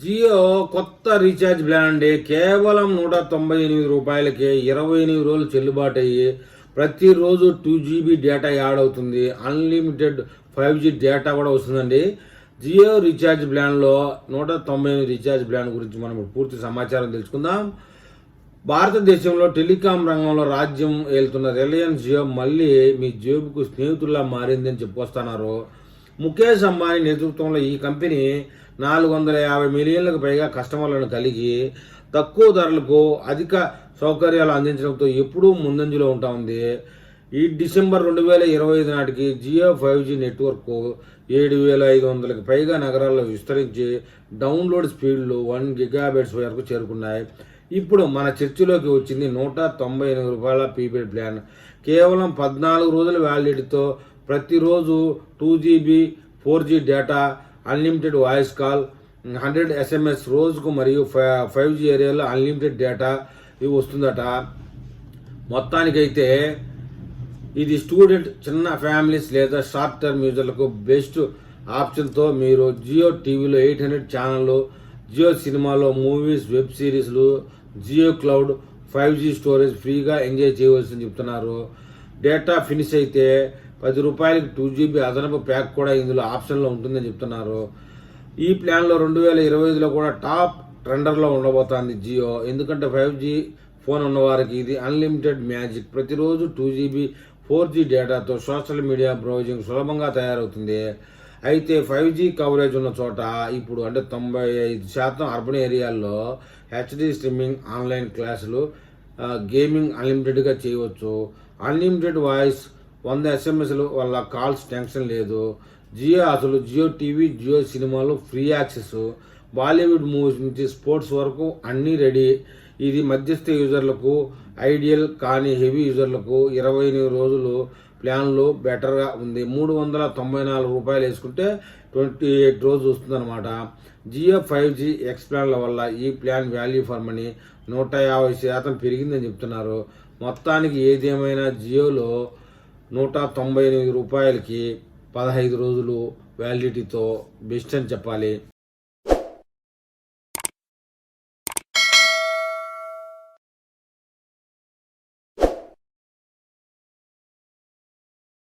జియో కొత్త recharge plan అండి కేవలం నూట తొంభై ఎనిమిది రూపాయలకే ఇరవై ఎనిమిది రోజులు చెల్లుబాటు అయ్యి ప్రతిరోజు టూ జీబీ డేటా యాడ్ అవుతుంది. అన్లిమిటెడ్ ఫైవ్ జీ డేటా కూడా వస్తుందండి. జియో రీఛార్జ్ ప్లాన్లో నూట తొంభై ఎనిమిది రీఛార్జ్ ప్లాన్ గురించి మనం పూర్తి సమాచారం తెలుసుకుందాం. భారతదేశంలో టెలికాం రంగంలో రాజ్యం వెళ్తున్న రిలయన్స్ జియో మళ్ళీ మీ జేబుకు స్నేహితుల్లా మారిందని చెప్పుకొస్తున్నారు ముఖేష్ అంబానీ నేతృత్వంలో ఈ కంపెనీ నాలుగు వందల యాభై మిలియన్లకు పైగా కస్టమర్లను కలిగి తక్కువ ధరలకు అధిక సౌకర్యాలు అందించడంతో ఎప్పుడూ ముందంజలో ఉంటా ఉంది. ఈ డిసెంబర్ రెండు వేల ఇరవై ఐదు నాటికి జియో ఫైవ్ జీ నెట్వర్క్ ఏడు వేల ఐదు వందలకు పైగా నగరాల్లో విస్తరించి డౌన్లోడ్ స్పీడ్లు వన్ గిగాబైట్స్ వరకు చేరుకున్నాయి. ఇప్పుడు మన చర్చిలోకి వచ్చింది నూట తొంభై ఎనిమిది రూపాయల ప్రీపెయిడ్ ప్లాన్. కేవలం పద్నాలుగు రోజుల వ్యాలిడిటీతో ప్రతిరోజు two GB four G data unlimited voice call hundred SMS రోజుకు మరియు ఫైవ్ జీ ఏరియాలో అన్లిమిటెడ్ డేటా ఇవి వస్తుందట. మొత్తానికైతే ఇది స్టూడెంట్ చిన్న ఫ్యామిలీస్ లేదా షార్ట్ టర్మ్ యూజర్లకు బెస్ట్ ఆప్షన్తో మీరు జియో టీవీలో ఎయిట్ హండ్రెడ్ ఛానళ్ళు జియో సినిమాలో మూవీస్ వెబ్ సిరీస్లు Jio cloud five G storage ఫ్రీగా ఎంజాయ్ చేయవలసింది చెప్తున్నారు. డేటా ఫినిష్ అయితే పది రూపాయలకి టూ జీబీ అదనపు ప్యాక్ కూడా ఇందులో ఆప్షన్లో ఉంటుందని చెప్తున్నారు. ఈ ప్లాన్లో రెండు వేల ఇరవై ఐదులో కూడా టాప్ ట్రెండర్లో ఉండబోతోంది జియో. ఎందుకంటే ఫైవ్ జీ ఫోన్ ఉన్నవారికి ఇది అన్లిమిటెడ్ మ్యాజిక్. ప్రతిరోజు టూ జీబీ ఫోర్ జీ డేటాతో సోషల్ మీడియా బ్రౌజింగ్ సులభంగా తయారవుతుంది. అయితే ఫైవ్ జీ కవరేజ్ ఉన్న చోట ఇప్పుడు అంటే తొంభై ఐదు శాతం అర్బన్ ఏరియాల్లో హెచ్డి స్ట్రీమింగ్ ఆన్లైన్ క్లాసులు గేమింగ్ అన్లిమిటెడ్గా చేయవచ్చు. అన్లిమిటెడ్ వాయిస్ వంద ఎస్ఎంఎస్లు వల్ల కాల్స్ టెన్షన్ లేదు. జియో అసలు జియో టీవీ జియో సినిమాలు ఫ్రీ యాక్సెస్. బాలీవుడ్ మూవీస్ నుంచి స్పోర్ట్స్ వరకు అన్నీ రెడీ. ఇది మధ్యస్థ యూజర్లకు ఐడియల్ కానీ హెవీ యూజర్లకు ఇరవై ఎనిమిది రోజులు ప్లాన్లు బెటర్గా ఉంది. మూడు వందల తొంభై నాలుగు రూపాయలు వేసుకుంటే ట్వంటీ ఎయిట్ రోజు వస్తుందన్నమాట. జియో ఫైవ్ జీ ఎక్స్ ప్లాన్ల వల్ల ఈ ప్లాన్ వాల్యూ ఫర్ మనీ నూట యాభై శాతం పెరిగిందని చెప్తున్నారు. మొత్తానికి ఏదేమైనా జియోలో నూట తొంభై ఎనిమిది రూపాయలకి పదహైదు రోజులు వ్యాలిడిటీతో బెస్ట్ అని చెప్పాలి.